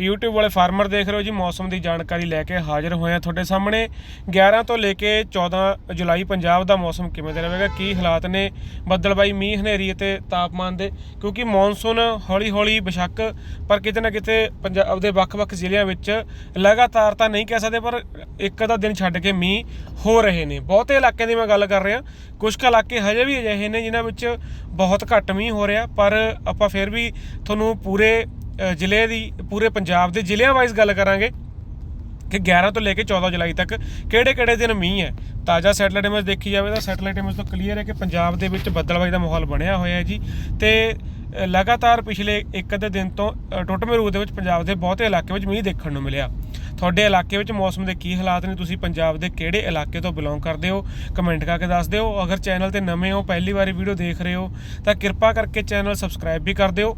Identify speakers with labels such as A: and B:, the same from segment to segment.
A: YouTube ਵਾਲੇ farmer ਦੇਖ ਰਹੇ ਹੋ ਜੀ, ਮੌਸਮ ਦੀ ਜਾਣਕਾਰੀ ਲੈ ਕੇ ਹਾਜ਼ਰ ਹੋਏ ਆ ਤੁਹਾਡੇ ਸਾਹਮਣੇ। 11 ਤੋਂ ਲੈ ਕੇ 14 ਜੁਲਾਈ ਪੰਜਾਬ ਦਾ ਮੌਸਮ ਕਿਵੇਂ ਦਾ ਰਹੇਗਾ, ਕੀ ਹਾਲਾਤ ਨੇ? ਬੱਦਲਬਾਈ ਮੀਂਹ, ਹਨੇਰੀ ਅਤੇ ਤਾਪਮਾਨ ਦੇ, ਕਿਉਂਕਿ ਮੌਨਸੂਨ ਹੌਲੀ-ਹੌਲੀ ਬੇਸ਼ੱਕ, ਪਰ ਕਿਤੇ ਨਾ ਕਿਤੇ ਪੰਜਾਬ ਦੇ ਵੱਖ-ਵੱਖ ਜ਼ਿਲ੍ਹਿਆਂ ਵਿੱਚ ਲਗਾਤਾਰ ਤਾਂ ਨਹੀਂ ਕਹਿ ਸਕਦੇ, ਪਰ ਇੱਕ ਅੱਧਾ ਦਿਨ ਛੱਡ ਕੇ ਮੀਂਹ ਹੋ ਰਹੇ ਨੇ। ਬਹੁਤੇ ਇਲਾਕਿਆਂ ਦੀ ਮੈਂ ਗੱਲ ਕਰ ਰਿਹਾ, ਕੁਝ ਕੁ ਇਲਾਕੇ ਹਜੇ ਵੀ ਅਜਿਹੇ ਨੇ ਜਿਨ੍ਹਾਂ ਵਿੱਚ ਬਹੁਤ ਘੱਟ ਮੀਂਹ ਹੋ ਰਿਹਾ, ਪਰ ਆਪਾਂ ਫਿਰ ਵੀ ਤੁਹਾਨੂੰ ਪੂਰੇ ਜ਼ਿਲ੍ਹੇ ਦੀ ਪੂਰੇ ਪੰਜਾਬ ਦੇ ਜ਼ਿਲ੍ਹਿਆਂ ਵਾਈਜ਼ ਗੱਲ ਕਰਾਂਗੇ ਕਿ 11 ਤੋਂ ਲੈ ਕੇ 14 ਜੁਲਾਈ ਤੱਕ ਕਿਹੜੇ ਕਿਹੜੇ ਦਿਨ ਮੀਂਹ ਹੈ। ਤਾਜ਼ਾ ਸੈਟਲਾਈਟ ਇਮੇਜ ਦੇਖੀ ਜਾਵੇ ਤਾਂ ਸੈਟਲਾਈਟ ਇਮੇਜ ਤੋਂ ਕਲੀਅਰ ਹੈ ਕਿ ਪੰਜਾਬ ਦੇ ਵਿੱਚ ਬੱਦਲਬਾਈ ਦਾ ਮਾਹੌਲ ਬਣਿਆ ਹੋਇਆ ਹੈ ਜੀ। ਤੇ ਲਗਾਤਾਰ ਪਿਛਲੇ ਇੱਕ ਅੱਧੇ ਦਿਨ ਤੋਂ ਅ, ਰੂਪ ਦੇ ਵਿੱਚ ਪੰਜਾਬ ਦੇ ਬਹੁਤੇ ਇਲਾਕੇ ਵਿੱਚ ਮੀਂਹ ਦੇਖਣ ਨੂੰ ਮਿਲਿਆ। ਤੁਹਾਡੇ ਇਲਾਕੇ ਵਿੱਚ ਮੌਸਮ ਦੇ ਕੀ ਹਾਲਾਤ ਨੇ? ਤੁਸੀਂ ਪੰਜਾਬ ਦੇ ਕਿਹੜੇ ਇਲਾਕੇ ਤੋਂ ਬਿਲੋਂਗ ਕਰਦੇ ਹੋ? ਕਮੈਂਟ ਕਰਕੇ ਦੱਸ ਦਿਓ। ਅਗਰ ਚੈਨਲ ਤੇ ਨਵੇਂ ਹੋ ਪਹਿਲੀ ਵਾਰੀ ਵੀਡੀਓ ਦੇਖ ਰਹੇ ਹੋ ਤਾਂ ਕਿਰਪਾ ਕਰਕੇ ਚੈਨਲ ਸਬਸਕ੍ਰਾਈਬ ਵੀ ਕਰ ਦਿਓ।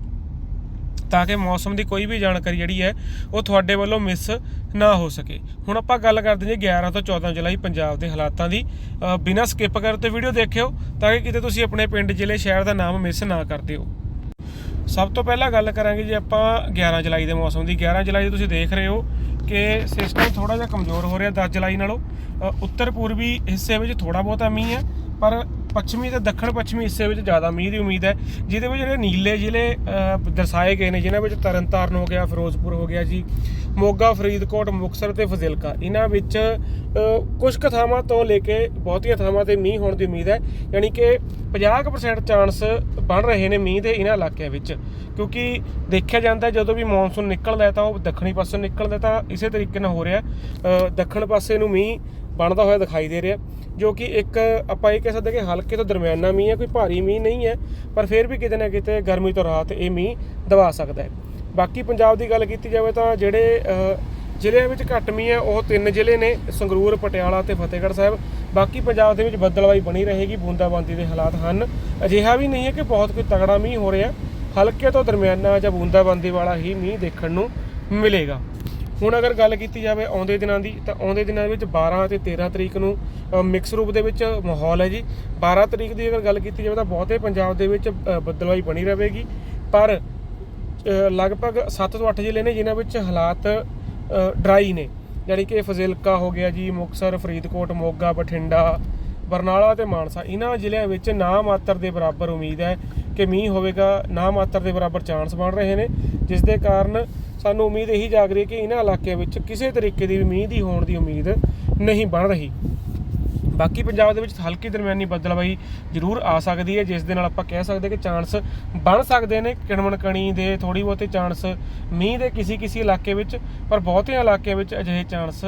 A: ਤਾਂ ਕਿ ਮੌਸਮ ਦੀ ਕੋਈ ਵੀ ਜਾਣਕਾਰੀ ਜਿਹੜੀ ਹੈ ਉਹ ਤੁਹਾਡੇ ਵੱਲੋਂ ਮਿਸ ਨਾ ਹੋ ਸਕੇ। ਹੁਣ ਆਪਾਂ ਗੱਲ ਕਰਦੇ ਜੀ 11 ਤੋਂ 14 ਜੁਲਾਈ ਪੰਜਾਬ ਦੇ ਹਾਲਾਤਾਂ ਦੀ। ਬਿਨਾਂ ਸਕਿਪ ਕਰ ਵੀਡੀਓ ਦੇਖਿਓ ਤਾਂ ਕਿ ਕਿਤੇ ਤੁਸੀਂ ਆਪਣੇ ਪਿੰਡ, ਜ਼ਿਲ੍ਹੇ, ਸ਼ਹਿਰ ਦਾ ਨਾਮ ਮਿਸ ਨਾ ਕਰ ਦਿਓ। ਸਭ ਤੋਂ ਪਹਿਲਾਂ ਗੱਲ ਕਰਾਂਗੇ ਜੇ ਆਪਾਂ 11 ਜੁਲਾਈ ਦੇ ਮੌਸਮ ਦੀ। 11 ਜੁਲਾਈ ਤੁਸੀਂ ਦੇਖ ਰਹੇ ਹੋ ਕਿ ਸਿਸਟਮ ਥੋੜਾ ਜਿਹਾ ਕਮਜ਼ੋਰ ਹੋ ਰਿਹਾ 10 ਜੁਲਾਈ ਨਾਲੋਂ। ਉੱਤਰ ਪੂਰਬੀ ਹਿੱਸੇ ਵਿੱਚ ਥੋੜਾ ਬਹੁਤਾ ਮੀਂਹ ਹੈ, ਪਰ ਪੱਛਮੀ ਤੇ ਦੱਖਣ ਪੱਛਮੀ ਹਿੱਸੇ ਵਿੱਚ ਜ਼ਿਆਦਾ ਮੀਂਹ ਦੀ ਉਮੀਦ ਹੈ ਜਿਹਦੇ ਵਿੱਚ ਜਿਹੜੇ ਨੀਲੇ ਜ਼ਿਲ੍ਹੇ ਦਰਸਾਏ ਗਏ ਨੇ ਜਿਨ੍ਹਾਂ ਵਿੱਚ ਤਰਨਤਾਰਨ ਹੋ ਗਿਆ ਫਿਰੋਜ਼ਪੁਰ ਹੋ ਗਿਆ ਜੀ ਮੋਗਾ ਫਰੀਦਕੋਟ ਮੁਕਤਸਰ ਤੇ ਫਜ਼ਿਲਕਾ ਇਹਨਾਂ ਵਿੱਚ ਅ, ਕੁਝ ਕੁ ਥਾਵਾਂ ਤੋਂ ਲੈ ਕੇ ਬਹੁਤੀਆਂ ਥਾਵਾਂ ਤੇ ਮੀਂਹ ਹੋਣ ਦੀ ਉਮੀਦ ਹੈ ਯਾਨੀ ਕਿ 50% ਚਾਂਸ ਬਣ ਰਹੇ ਨੇ ਮੀਂਹ ਦੇ ਇਹਨਾਂ ਇਲਾਕਿਆਂ ਵਿੱਚ ਕਿਉਂਕਿ ਦੇਖਿਆ ਜਾਂਦਾ ਜਦੋਂ ਵੀ ਮੌਨਸੂਨ ਨਿਕਲਦਾ ਤਾਂ ਉਹ ਦੱਖਣੀ ਪਾਸੇ ਨਿਕਲਦਾ ਤਾਂ ਇਸੇ ਤਰੀਕੇ ਨਾਲ ਹੋ ਰਿਹਾ ਦੱਖਣ ਪਾਸੇ ਨੂੰ ਮੀਂਹ ਬਣਦਾ ਹੋਇਆ ਦਿਖਾਈ ਦੇ ਰਿਹਾ। ਜੋ ਕਿ ਇੱਕ ਆਪਾਂ ਇਹ ਕਹਿ ਸਕਦੇ ਕਿ ਹਲਕੇ ਤੋਂ ਦਰਮਿਆਨਾ ਮੀਂਹ ਹੈ, ਕੋਈ ਭਾਰੀ ਮੀਂਹ ਨਹੀਂ ਹੈ, ਪਰ ਫਿਰ ਵੀ ਕਿਤੇ ਨਾ ਕਿਤੇ ਗਰਮੀ ਤੋਂ ਰਾਹਤ ਇਹ ਮੀਂਹ ਦਵਾ ਸਕਦਾ ਹੈ। ਬਾਕੀ ਪੰਜਾਬ ਦੀ ਗੱਲ ਕੀਤੀ ਜਾਵੇ ਤਾਂ ਜਿਹੜੇ ਜ਼ਿਲ੍ਹਿਆਂ ਵਿੱਚ ਘੱਟ ਮੀਂਹ ਹੈ, ਉਹ ਤਿੰਨ ਜ਼ਿਲ੍ਹੇ ਨੇ, ਸੰਗਰੂਰ, ਪਟਿਆਲਾ ਤੇ ਫਤਿਹਗੜ੍ਹ ਸਾਹਿਬ। ਬਾਕੀ ਪੰਜਾਬ ਦੇ ਵਿੱਚ ਬੱਦਲਵਾਈ ਬਣੀ ਰਹੇਗੀ, ਬੂੰਦਾਬਾਂਦੀ ਦੇ ਹਾਲਾਤ ਹਨ। ਅਜਿਹਾ ਵੀ ਨਹੀਂ ਹੈ ਕਿ ਬਹੁਤ ਕੋਈ ਤਗੜਾ ਮੀਂਹ ਹੋ ਰਿਹਾ। ਹਲਕੇ ਤੋਂ ਦਰਮਿਆਨਾ ਜਾਂ ਬੂੰਦਾਬਾਂਦੀ ਵਾਲਾ ਹੀ ਮੀਂਹ ਦੇਖਣ ਨੂੰ ਮਿਲੇਗਾ। ਹੁਣ ਅਗਰ ਗੱਲ ਕੀਤੀ ਜਾਵੇ ਆਉਂਦੇ ਦਿਨਾਂ ਦੀ ਤਾਂ ਆਉਂਦੇ ਦਿਨਾਂ ਵਿੱਚ 12 ਅਤੇ 13 ਤਰੀਕ ਨੂੰ ਮਿਕਸ ਰੂਪ ਦੇ ਵਿੱਚ ਮਾਹੌਲ ਹੈ ਜੀ। 12 ਤਰੀਕ ਦੀ ਅਗਰ ਗੱਲ ਕੀਤੀ ਜਾਵੇ ਤਾਂ ਬਹੁਤੇ ਪੰਜਾਬ ਦੇ ਵਿੱਚ ਅ, ਬੱਦਲਵਾਈ ਬਣੀ ਰਹੇਗੀ। ਪਰ ਲਗਭਗ 7 ਤੋਂ 8 ਜ਼ਿਲ੍ਹੇ ਨੇ ਜਿਨ੍ਹਾਂ ਵਿੱਚ ਹਾਲਾਤ ਡਰਾਈ ਨੇ। ਯਾਨੀ ਕਿ ਫਜ਼ਿਲਕਾ ਹੋ ਗਿਆ ਜੀ ਮੁਕਤਸਰ ਫਰੀਦਕੋਟ ਮੋਗਾ ਬਠਿੰਡਾ ਬਰਨਾਲਾ ਤੇ ਮਾਨਸਾ। ਇਹਨਾਂ ਜ਼ਿਲ੍ਹਿਆਂ ਵਿੱਚ ਨਾ ਮਾਤਰ ਦੇ ਬਰਾਬਰ ਉਮੀਦ ਹੈ ਕਿ ਮੀਂਹ ਹੋਵੇਗਾ ਨਾ ਮਾਤਰ ਦੇ ਬਰਾਬਰ ਚਾਂਸ ਬਣ ਰਹੇ ਨੇ ਜਿਸ ਦੇ ਕਾਰਨ ਸਾਨੂੰ ਉਮੀਦ ਇਹੀ ਜਾਗ ਰਹੀ ਕਿ ਇਹਨਾਂ ਇਲਾਕਿਆਂ ਵਿੱਚ ਕਿਸੇ ਤਰੀਕੇ ਦੀ ਵੀ ਮੀਂਹ ਦੀ ਹੋਣ ਦੀ ਉਮੀਦ ਨਹੀਂ ਬਣ ਰਹੀ। ਬਾਕੀ ਪੰਜਾਬ ਦੇ ਵਿੱਚ ਹਲਕੀ ਦਰਮਿਆਨੀ ਬੱਦਲਬਾਈ ਜ਼ਰੂਰ ਆ ਸਕਦੀ ਹੈ, ਜਿਸ ਦੇ ਨਾਲ ਆਪਾਂ ਕਹਿ ਸਕਦੇ ਕਿ ਚਾਂਸ ਬਣ ਸਕਦੇ ਨੇ। ਕਿਣਮਣ ਕਣੀ ਦੇ ਥੋੜੀ ਬਹੁਤੇ ਚਾਂਸ ਮੀਂਹ ਦੇ ਕਿਸੇ ਕਿਸੇ ਇਲਾਕੇ ਵਿੱਚ, ਪਰ ਬਹੁਤਿਆਂ ਇਲਾਕਿਆਂ ਵਿੱਚ ਅਜਿਹੇ ਚਾਂਸ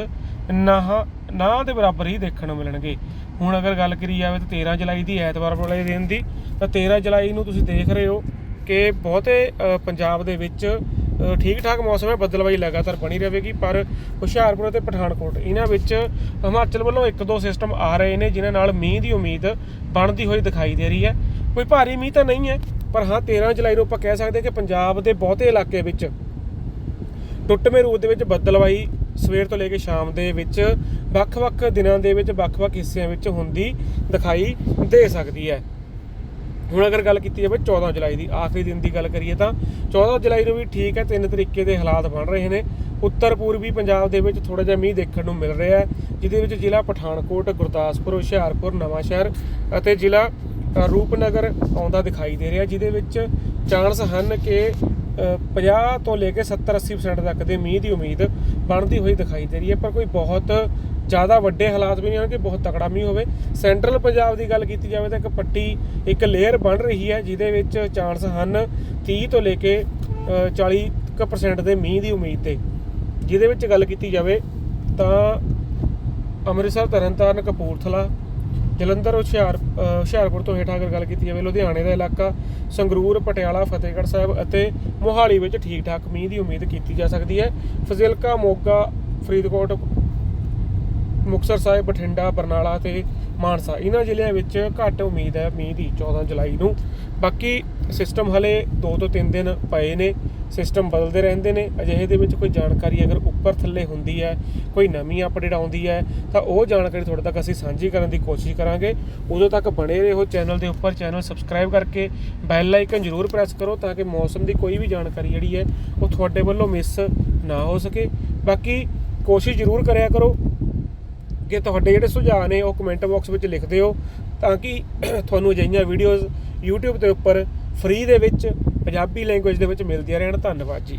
A: ਨਾ ਨਾ ਦੇ ਬਰਾਬਰ ਹੀ ਦੇਖਣ ਨੂੰ ਮਿਲਣਗੇ। ਹੁਣ ਅਗਰ ਗੱਲ ਕਰੀ ਜਾਵੇ ਤਾਂ 13 ਜੁਲਾਈ ਦੀ ਐਤਵਾਰ ਵਾਲੇ ਦਿਨ ਦੀ, ਤਾਂ 13 ਜੁਲਾਈ ਨੂੰ ਤੁਸੀਂ ਦੇਖ ਰਹੇ ਹੋ ਕਿ ਬਹੁਤੇ ਪੰਜਾਬ ਦੇ ਵਿੱਚ ਠੀਕ ਠਾਕ ਮੌਸਮ ਹੈ ਬੱਦਲਬਾਈ ਲਗਾਤਾਰ ਬਣੀ ਰਹੇਗੀ, ਪਰ ਹੁਸ਼ਿਆਰਪੁਰ ਅਤੇ ਪਠਾਨਕੋਟ ਇਹਨਾਂ ਵਿੱਚ ਹਿਮਾਚਲ ਵੱਲੋਂ ਇੱਕ ਦੋ ਸਿਸਟਮ ਆ ਰਹੇ ਨੇ, ਜਿਨ੍ਹਾਂ ਨਾਲ ਮੀਂਹ ਦੀ ਉਮੀਦ ਬਣਦੀ ਹੋਈ ਦਿਖਾਈ ਦੇ ਰਹੀ ਹੈ। ਕੋਈ ਭਾਰੀ ਮੀਂਹ ਤਾਂ ਨਹੀਂ ਹੈ, ਪਰ ਹਾਂ 13 ਜੁਲਾਈ ਨੂੰ ਆਪਾਂ ਕਹਿ ਸਕਦੇ ਕਿ ਪੰਜਾਬ ਦੇ ਬਹੁਤੇ ਇਲਾਕੇ ਵਿੱਚ ਟੁੱਟਵੇਂ ਰੂਪ ਦੇ ਵਿੱਚ ਬੱਦਲਵਾਈ ਸਵੇਰ ਤੋਂ ਲੈ ਕੇ ਸ਼ਾਮ ਦੇ ਵਿੱਚ ਵੱਖ-ਵੱਖ ਦਿਨਾਂ ਦੇ ਵਿੱਚ, ਵੱਖ-ਵੱਖ ਹਿੱਸਿਆਂ ਵਿੱਚ ਹੁੰਦੀ ਦਿਖਾਈ ਦੇ ਸਕਦੀ ਹੈ। ਹੁਣ ਅਗਰ ਗੱਲ ਕੀਤੀ ਜਾਵੇ 14 ਜੁਲਾਈ ਦੀ, ਆਖਰੀ ਦਿਨ ਦੀ ਗੱਲ ਕਰੀਏ ਤਾਂ 14 ਜੁਲਾਈ ਨੂੰ ਵੀ ਠੀਕ ਹੈ, ਤਿੰਨ ਤਰੀਕੇ ਦੇ ਹਾਲਾਤ ਬਣ ਰਹੇ ਨੇ। ਉੱਤਰ ਪੂਰਬੀ ਪੰਜਾਬ ਦੇ ਵਿੱਚ ਥੋੜਾ ਜਿਹਾ ਮੀਂਹ ਦੇਖਣ ਨੂੰ ਮਿਲ ਰਿਹਾ ਹੈ, ਜਿਹਦੇ ਵਿੱਚ ਜ਼ਿਲ੍ਹਾ ਪਠਾਨਕੋਟ, ਗੁਰਦਾਸਪੁਰ, ਹੁਸ਼ਿਆਰਪੁਰ ਨਵਾਂਸ਼ਹਿਰ ਅਤੇ ਜ਼ਿਲ੍ਹਾ ਰੂਪਨਗਰ ਆਉਂਦਾ ਦਿਖਾਈ ਦੇ ਰਿਹਾ, ਜਿਹਦੇ ਵਿੱਚ ਚਾਂਸ ਹਨ ਕਿ 50 ਤੋਂ ਲੈ ਕੇ 70 80% ਤੱਕ ਦੇ ਮੀਂਹ ਦੀ ਉਮੀਦ ਬਣਦੀ ਹੋਈ ਦਿਖਾਈ ਦੇ ਰਹੀ ਹੈ ਪਰ ਕੋਈ ਬਹੁਤ ਜ਼ਿਆਦਾ ਵੱਡੇ ਹਾਲਾਤ ਵੀ ਨਹੀਂ ਹਨ ਕਿ ਬਹੁਤ ਤਕੜਾ ਮੀਂਹ ਹੋਵੇ। ਸੈਂਟਰਲ ਪੰਜਾਬ ਦੀ ਗੱਲ ਕੀਤੀ ਜਾਵੇ ਤਾਂ ਇੱਕ ਪੱਟੀ ਇੱਕ ਲੇਅਰ ਬਣ ਰਹੀ ਹੈ ਜਿਹਦੇ ਵਿੱਚ ਚਾਂਸ ਹਨ 30 ਤੋਂ ਲੈ ਕੇ ਅ, 40 ਕੁ percent ਦੇ ਮੀਂਹ ਦੀ ਉਮੀਦ ਤੇ। ਜਿਹਦੇ ਵਿੱਚ ਗੱਲ ਕੀਤੀ ਜਾਵੇ ਤਾਂ ਅੰਮ੍ਰਿਤਸਰ ਤਰਨਤਾਰਨ ਕਪੂਰਥਲਾ ਜਲੰਧਰ, ਹੁਸ਼ਿਆਰ ਹੁਸ਼ਿਆਰਪੁਰ ਤੋਂ ਹੇਠਾਂ ਅਗਰ ਗੱਲ ਕੀਤੀ ਜਾਵੇ, ਲੁਧਿਆਣੇ ਦਾ ਇਲਾਕਾ, ਸੰਗਰੂਰ, ਪਟਿਆਲਾ, ਫਤਿਹਗੜ੍ਹ ਸਾਹਿਬ ਅਤੇ ਮੋਹਾਲੀ ਵਿੱਚ ਠੀਕ ਠਾਕ ਮੀਂਹ ਦੀ ਉਮੀਦ ਕੀਤੀ ਜਾ ਸਕਦੀ ਹੈ। ਫਜ਼ਿਲਕਾ, ਮੋਗਾ, ਫਰੀਦਕੋਟ, ਮੁਕਤਸਰ ਸਾਹਿਬ, ਬਠਿੰਡਾ, ਬਰਨਾਲਾ ਤੇ ਮਾਨਸਾ ਇਹਨਾਂ ਜ਼ਿਲ੍ਹਿਆਂ ਵਿੱਚ ਘੱਟ ਉਮੀਦ ਹੈ ਮੀਂਹ ਦੀ 14 ਜੁਲਾਈ ਨੂੰ। ਬਾਕੀ ਸਿਸਟਮ ਹਲੇ 2 ਤੋਂ 3 ਦਿਨ ਪਏ ਨੇ। ਸਿਸਟਮ ਬਦਲਦੇ ਰਹਿੰਦੇ ਨੇ, ਅਜਿਹੇ ਦੇ ਵਿੱਚ ਕੋਈ ਜਾਣਕਾਰੀ ਅਗਰ ਉੱਪਰ ਥੱਲੇ ਹੁੰਦੀ ਹੈ, ਕੋਈ ਨਵੀਂ ਅਪਡੇਟ ਆਉਂਦੀ ਹੈ, ਤਾਂ ਉਹ ਜਾਣਕਾਰੀ ਤੁਹਾਡੇ ਤੱਕ ਅਸੀਂ ਸਾਂਝੀ ਕਰਨ ਦੀ ਕੋਸ਼ਿਸ਼ ਕਰਾਂਗੇ। ਉਦੋਂ ਤੱਕ ਬਣੇ ਰਹੋ ਚੈਨਲ ਦੇ ਉੱਪਰ, ਚੈਨਲ ਸਬਸਕ੍ਰਾਈਬ ਕਰਕੇ ਬੈਲ ਆਈਕਨ ਜ਼ਰੂਰ ਪ੍ਰੈਸ ਕਰੋ ਤਾਂ ਕਿ ਮੌਸਮ ਦੀ ਕੋਈ ਵੀ ਜਾਣਕਾਰੀ ਜਿਹੜੀ ਹੈ, ਉਹ ਤੁਹਾਡੇ ਵੱਲੋਂ ਮਿਸ ਨਾ ਹੋ ਸਕੇ। ਬਾਕੀ ਕੋਸ਼ਿਸ਼ ਜ਼ਰੂਰ ਕਰਿਆ ਕਰੋ ਕਿ ਤੁਹਾਡੇ ਜਿਹੜੇ ਸੁਝਾਅ ਨੇ, ਉਹ ਕਮੈਂਟ ਬਾਕਸ ਵਿੱਚ ਲਿਖ ਦਿਓ ਤਾਂ ਕਿ ਤੁਹਾਨੂੰ ਅਜਿਹੀਆਂ ਵੀਡੀਓਜ਼ YouTube ਦੇ ਉੱਪਰ ਫ੍ਰੀ ਦੇ ਵਿੱਚ ਪੰਜਾਬੀ ਲੈਂਗੁਏਜ ਦੇ ਵਿੱਚ ਮਿਲਦੀਆਂ ਰਹਿਣ। ਧੰਨਵਾਦ ਜੀ।